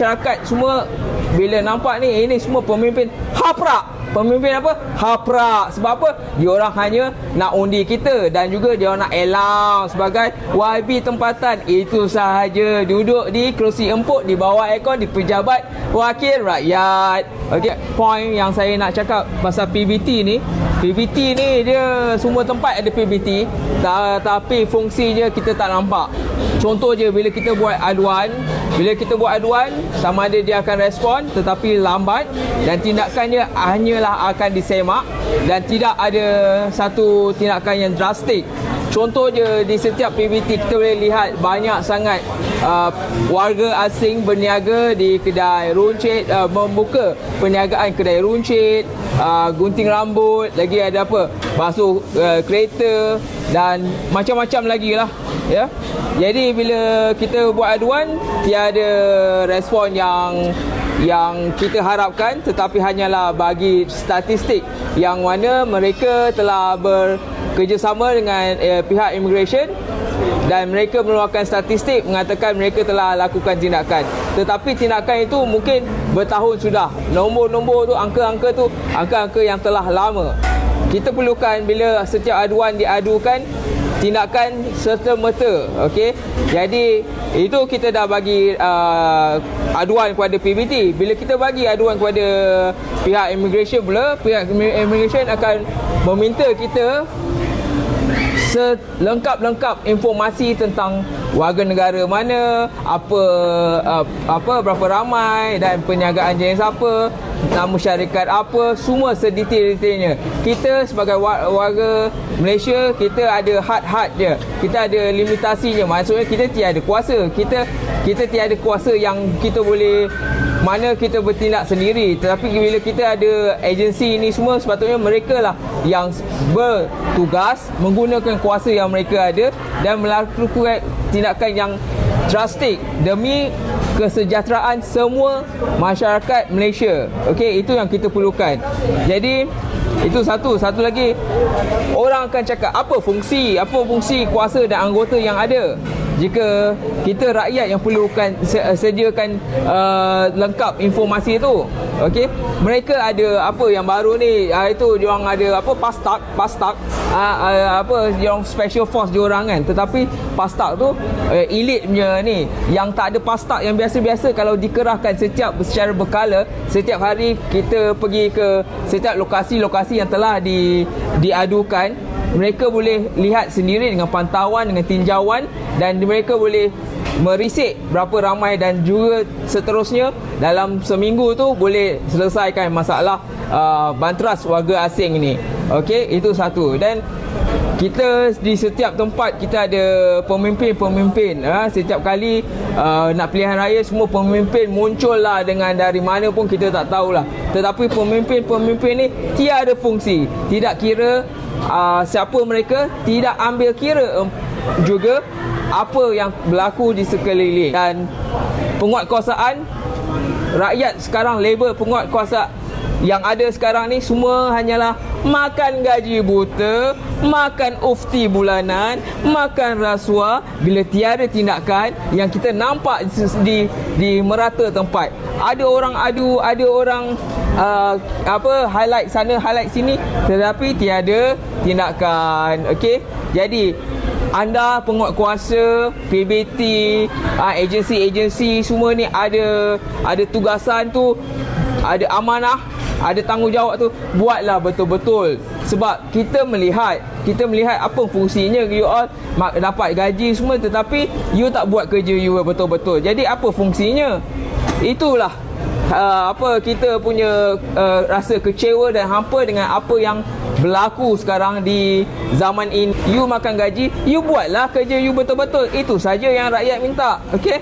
masyarakat semua bila nampak ni ini semua pemimpin haprak Pemimpin apa? Haprak. Sebab apa? Diorang hanya nak undi kita dan juga dia nak elang sebagai YB tempatan. Itu sahaja. Duduk di kerusi empuk di bawah aircon di pejabat wakil rakyat. Okey, point yang saya nak cakap pasal PBT ni, PBT ni dia semua tempat ada PBT, tapi fungsi je kita tak nampak. Contoh je bila kita buat aduan, bila kita buat aduan sama ada dia akan respon tetapi lambat dan tindakannya hanya hanyalah akan disemak dan tidak ada satu tindakan yang drastik. Contoh je di setiap PBT kita boleh lihat banyak sangat uh, warga asing berniaga di kedai runcit uh, membuka perniagaan kedai runcit, uh, gunting rambut, lagi ada apa? Basuh uh, kereta dan macam-macam lagi lah ya. Jadi bila kita buat aduan tiada respon yang yang kita harapkan tetapi hanyalah bagi statistik yang mana mereka telah bekerjasama dengan eh, pihak immigration dan mereka mengeluarkan statistik mengatakan mereka telah lakukan tindakan. Tetapi tindakan itu mungkin bertahun sudah. Nombor-nombor tu angka-angka tu angka-angka yang telah lama. Kita perlukan bila setiap aduan diadukan tindakan serta-merta okey? Jadi itu kita dah bagi uh, aduan kepada PBT bila kita bagi aduan kepada pihak immigration pula pihak immigration akan meminta kita selengkap-lengkap informasi tentang warga negara mana, apa uh, apa berapa ramai dan perniagaan jenis apa, nama syarikat apa, semua sedetail-detailnya. Kita sebagai warga Malaysia, kita ada had-had je. Kita ada limitasinya. Maksudnya kita tiada kuasa. Kita kita tiada kuasa yang kita boleh mana kita bertindak sendiri tetapi bila kita ada agensi ini semua sepatutnya mereka lah yang bertugas menggunakan kuasa yang mereka ada dan melakukan tindakan yang drastik demi kesejahteraan semua masyarakat Malaysia. Okey itu yang kita perlukan. Jadi itu satu. Satu lagi orang akan cakap apa fungsi apa fungsi kuasa dan anggota yang ada jika kita rakyat yang perlukan sediakan uh, lengkap informasi itu okey? Mereka ada apa yang baru ni? Uh, itu dia orang ada apa? Pastak pastak. Uh, uh, apa? Dia orang special force dia orang kan? Tetapi pastak tu uh, elite punya ni. Yang tak ada pastak yang biasa-biasa kalau dikerahkan setiap secara berkala setiap hari kita pergi ke setiap lokasi-lokasi yang telah di diadukan mereka boleh lihat sendiri dengan pantauan dengan tinjauan dan mereka boleh merisik berapa ramai dan juga seterusnya dalam seminggu tu boleh selesaikan masalah uh, bantras warga asing ini. Okey, itu satu. Dan kita di setiap tempat kita ada pemimpin-pemimpin ha? setiap kali uh, nak pilihan raya semua pemimpin muncul lah dengan dari mana pun kita tak tahulah tetapi pemimpin-pemimpin ni tiada fungsi tidak kira uh, siapa mereka tidak ambil kira um, juga apa yang berlaku di sekeliling dan penguatkuasaan rakyat sekarang label penguatkuasa yang ada sekarang ni semua hanyalah makan gaji buta, makan ufti bulanan, makan rasuah bila tiada tindakan yang kita nampak di di merata tempat. Ada orang adu, ada orang uh, apa highlight sana highlight sini tetapi tiada tindakan. Okey. Jadi anda penguat kuasa PBT uh, agensi-agensi semua ni ada ada tugasan tu ada amanah ada tanggungjawab tu buatlah betul-betul sebab kita melihat kita melihat apa fungsinya you all dapat gaji semua tetapi you tak buat kerja you betul-betul jadi apa fungsinya itulah uh, apa kita punya uh, rasa kecewa dan hampa dengan apa yang berlaku sekarang di zaman ini. You makan gaji you buatlah kerja you betul-betul. Itu saja yang rakyat minta okey